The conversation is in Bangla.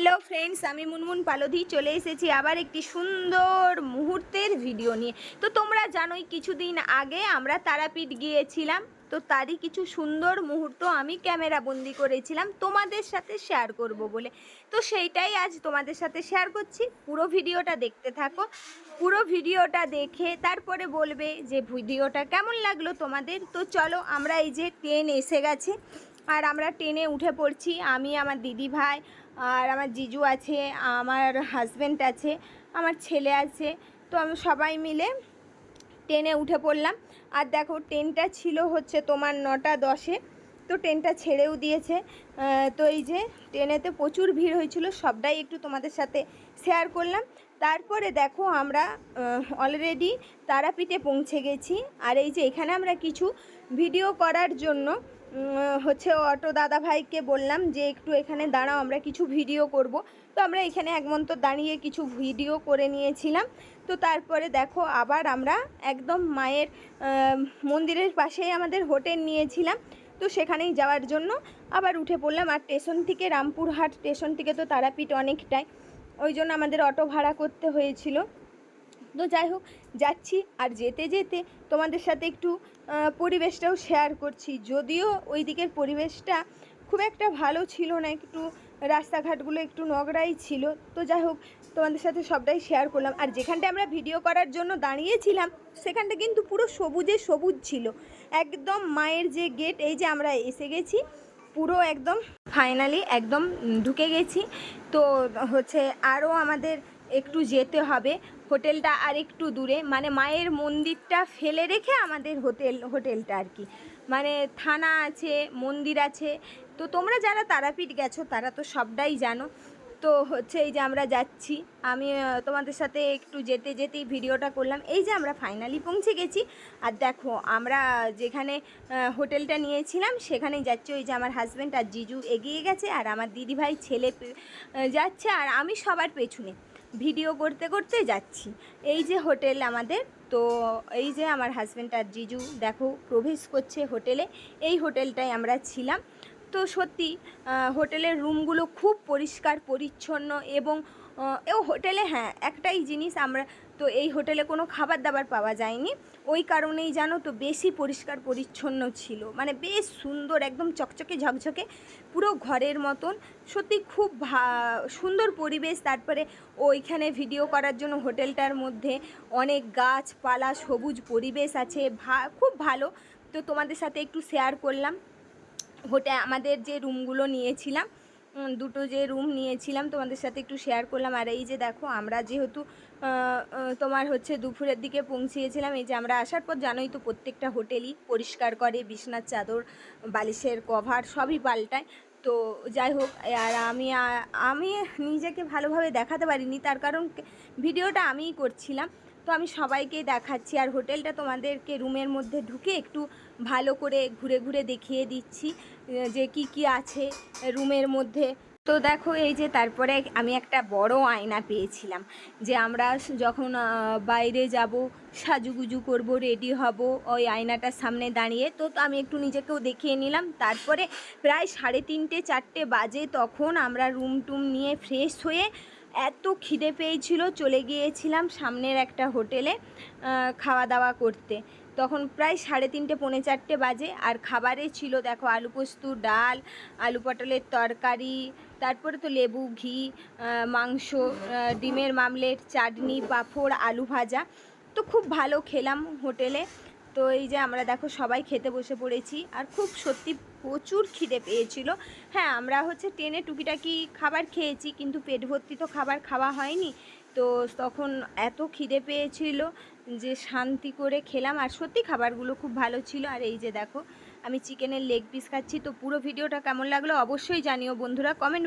হ্যালো ফ্রেন্ডস আমি মুনমুন পালধি চলে এসেছি আবার একটি সুন্দর মুহূর্তের ভিডিও নিয়ে। তো তোমরা জানোই কিছুদিন আগে আমরা তারাপীঠ গিয়েছিলাম, তো তারই কিছু সুন্দর মুহূর্ত আমি ক্যামেরা বন্দি করেছিলাম তোমাদের সাথে শেয়ার করব বলে। তো সেইটাই আজ তোমাদের সাথে শেয়ার করছি, পুরো ভিডিওটা দেখতে থাকো। পুরো ভিডিওটা দেখে তারপরে বলবে যে ভিডিওটা কেমন লাগল তোমাদের। তো চলো আমরা এই যে ট্রেন এসে গেছে আর আমরা ট্রেনে উঠে পড়ছি। আমি, আমার দিদি ভাই আর আমার জিজু আছে, আমার হাজব্যান্ড আছে, আমার ছেলে আছে। তো আমি সবাই মিলে ট্রেনে উঠে পড়লাম। আর দেখো, ট্রেনটা ছিল হচ্ছে তোমার নটা দশে। তো ট্রেনটা ছেড়েও দিয়েছে। তো এই যে ট্রেনেতে প্রচুর ভিড় হয়েছিল, সবটাই একটু তোমাদের সাথে শেয়ার করলাম। তারপরে দেখো, আমরা অলরেডি তারাপীঠে পৌঁছে গেছি। আর এই যে এখানে আমরা কিছু ভিডিও করার জন্য হচ্ছে অটো দাদা ভাইকে বললাম যে, একটু এখানে দাঁড়াও, আমরা কিছু ভিডিও করব। তো আমরা এখানে এক মন্ত দাঁড়িয়ে কিছু ভিডিও করে নিয়েছিলাম। তো তারপরে দেখো, আবার আমরা একদম মায়ের মন্দিরের পাশেই আমাদের হোটেল নিয়েছিলাম। তো সেখানেই যাওয়ার জন্য আবার উঠে পড়লাম। আর স্টেশন থেকে রামপুরহাট, স্টেশন থেকে তো তারাপীঠ অনেকটাই। ওই জন্য আমাদের অটো ভাড়া করতে হয়েছিল। তো যাই হোক, যাচ্ছি আর যেতে যেতে তোমাদের সাথে একটু পরিবেশটাও শেয়ার করছি। যদিও ওই দিকের পরিবেশটা খুব একটা ভালো ছিল না, একটু রাস্তাঘাটগুলো একটু নোংরাই ছিল। তো যাই হোক, তোমাদের সাথে সবটাই শেয়ার করলাম। আর যেখানটা আমরা ভিডিও করার জন্য দাঁড়িয়েছিলাম, সেখানটা কিন্তু পুরো সবুজে সবুজ ছিল। একদম মায়ের যে গেট এই যে আমরা এসে গেছি, পুরো একদম ফাইনালি একদম ঢুকে গেছি। তো হচ্ছে আরও আমাদের একটু যেতে হবে। হোটেলটা আর একটু দূরে। মানে মায়ের মন্দিরটা ফেলে রেখে আমাদের হোটেল, হোটেলটা আর কি। মানে থানা আছে, মন্দির আছে। তো তোমরা যারা তারাপীঠ গেছো, তারা তো সবটাই জানো। তো হচ্ছে এই যে আমরা যাচ্ছি। আমি তোমাদের সাথে একটু যেতে যেতেই ভিডিওটা করলাম। এই যে আমরা ফাইনালি পৌঁছে গেছি। আর দেখো, আমরা যেখানে হোটেলটা নিয়েছিলাম, সেখানেই যাচ্ছি। ওই যে আমার হাজব্যান্ড আর জিজু এগিয়ে গেছে, আর আমার দিদিভাই ছেলে যাচ্ছে। আর আমি সবার পেছনে। ভিডিও করতে করতে যাচ্ছি। এই যে হোটেল আমাদের, তো এই যে আমার হাজব্যান্ড আর জিজু, দেখো প্রবেশ করছে হোটেলে। এই হোটেলটায় আমরা ছিলাম। তো সত্যি হোটেলের রুমগুলো খুব পরিষ্কার, পরিচ্ছন্ন এবং এও হোটেলে হ্যাঁ একটাই জিনিস আমরা, তো এই হোটেলে কোনো খাবার দাবার পাওয়া যায়নি। ওই কারণেই জানো তো, বেশি পরিষ্কার পরিচ্ছন্ন ছিল। মানে বেশ সুন্দর, একদম চকচকে ঝকঝকে, পুরো ঘরের মতন। সত্যি খুব সুন্দর পরিবেশ। তারপরে ওইখানে ভিডিও করার জন্য হোটেলটার মধ্যে অনেক গাছপালা, সবুজ পরিবেশ আছে। খুব ভালো। তো তোমাদের সাথে একটু শেয়ার করলাম। হোটেল আমাদের যে রুমগুলো নিয়েছিলাম দুটো যে রুম নিয়েছিলাম, তোমাদের সাথে একটু শেয়ার করলাম। আর এই যে দেখো, আমরা যেহেতু তোমার হচ্ছে দুপুরের দিকে পৌঁছিয়েছিলাম, এই যে আমরা আসার পর জানোই তো প্রত্যেকটা হোটেলই পরিষ্কার করে, বিছনার চাদর, বালিশের কভার সবই পাল্টায়। তো যাই হোক, আর আমি আমি নিজেকে ভালোভাবে দেখাতে পারিনি, তার কারণ ভিডিওটা আমিই করছিলাম। তো আমি সবাইকে দেখাচ্ছি আর হোটেলটা তোমাদেরকে রুমের মধ্যে ঢুকে একটু ভালো করে ঘুরে ঘুরে দেখিয়ে দিচ্ছি যে কি কি আছে রুমের মধ্যে। তো দেখো এই যে তারপরে আমি একটা বড় আয়না পেয়েছিলাম, যে আমরা যখন বাইরে যাব, সাজুগুজু করব, রেডি হব, ওই আয়নাটার সামনে দাঁড়িয়ে, তো আমি একটু নিজেকেও দেখিয়ে নিলাম। তারপরে প্রায় সাড়ে তিনটে, চারটে বাজে তখন আমরা রুম টুম নিয়ে ফ্রেশ হয়ে এত খিদে পেয়েছিল, চলে গিয়েছিলাম সামনের একটা হোটেলে খাওয়া দাওয়া করতে। তখন প্রায় সাড়ে তিনটে, পৌনে চারটে বাজে, আর খাবারে ছিল, দেখো, আলু পোস্ত, ডাল, আলু পটলের তরকারি, তারপরে তো লেবু, ঘি মাংস ডিমের মামলেট, চাটনি, পাঁপড়, আলু ভাজা। তো খুব ভালো খেলাম হোটেলে। তো এই যে আমরা দেখো সবাই খেতে বসে পড়েছি আর খুব সত্যি প্রচুর খিদে পেয়েছিল। হ্যাঁ আমরা হচ্ছে ট্রেনে টুকিটাকি খাবার খেয়েছি কিন্তু পেট ভর্তি তো খাবার খাওয়া হয়নি। তো তখন এত খিদে পেয়েছিল যে শান্তি করে খেলাম আর সত্যি খাবারগুলো খুব ভালো ছিল। আর এই যে দেখো, আমি চিকেনের লেগ পিস খাচ্ছি। তো পুরো ভিডিওটা কেমন লাগল অবশ্যই জানিও বন্ধুরা। কমেন্ট